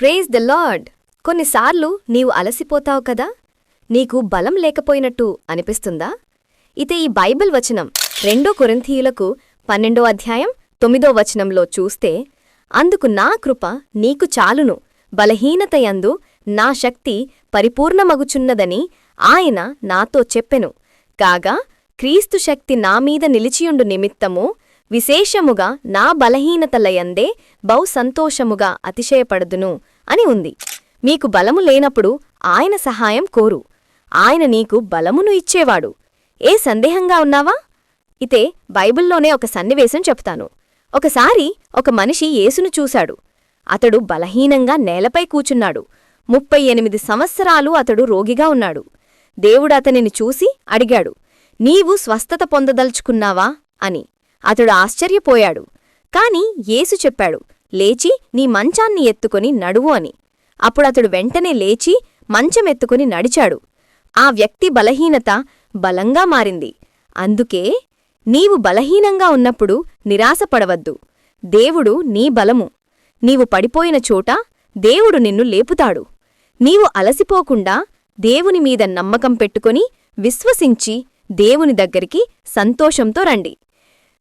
Praise the lord కొన్నిసార్లు నీవు అలసిపోతావు కదా? నీకు బలం లేకపోయినట్టు అనిపిస్తుందా? ఇతే ఈ బైబిల్ వచనం. రెండో కొరింథీయులకు పన్నెండో అధ్యాయం తొమ్మిదో వచనంలో చూస్తే అందుకు నా కృప నీకు చాలును. బలహీనతయందు నా శక్తి పరిపూర్ణమగుచున్నదని ఆయన నాతో చెప్పెను. కాగా క్రీస్తు శక్తి నామీద నిలిచియుండు నిమిత్తము విశేషముగా నా బలహీనతలయందే బహు సంతోషముగా అతిశయపడదును అని ఉంది. మీకు బలము లేనప్పుడు ఆయన సహాయం కోరు. ఆయన నీకు బలమును ఇచ్చేవాడు. ఏ సందేహంగా ఉన్నావా? ఇతే బైబిల్లోనే ఒక సన్నివేశం చెప్తాను. ఒకసారి ఒక మనిషి యేసును చూశాడు. అతడు బలహీనంగా నేలపై కూచున్నాడు. ముప్పై ఎనిమిది సంవత్సరాలు అతడు రోగిగా ఉన్నాడు. దేవుడు అతనిని చూసి అడిగాడు నీవు స్వస్థత పొందదలుచుకున్నావా? అని. అతడు ఆశ్చర్యపోయాడు. కాని యేసు చెప్పాడు లేచి నీ మంచాన్ని ఎత్తుకొని నడువు అని. అప్పుడతడు వెంటనే లేచి మంచమెత్తుకుని నడిచాడు. ఆ వ్యక్తి బలహీనత బలంగా మారింది. అందుకే నీవు బలహీనంగా ఉన్నప్పుడు నిరాశపడవద్దు. దేవుడు నీ బలము. నీవు పడిపోయిన చోట దేవుడు నిన్ను లేపుతాడు. నీవు అలసిపోకుండా దేవుని మీద నమ్మకం పెట్టుకొని విశ్వసించి దేవుని దగ్గరికి సంతోషంతో రండి.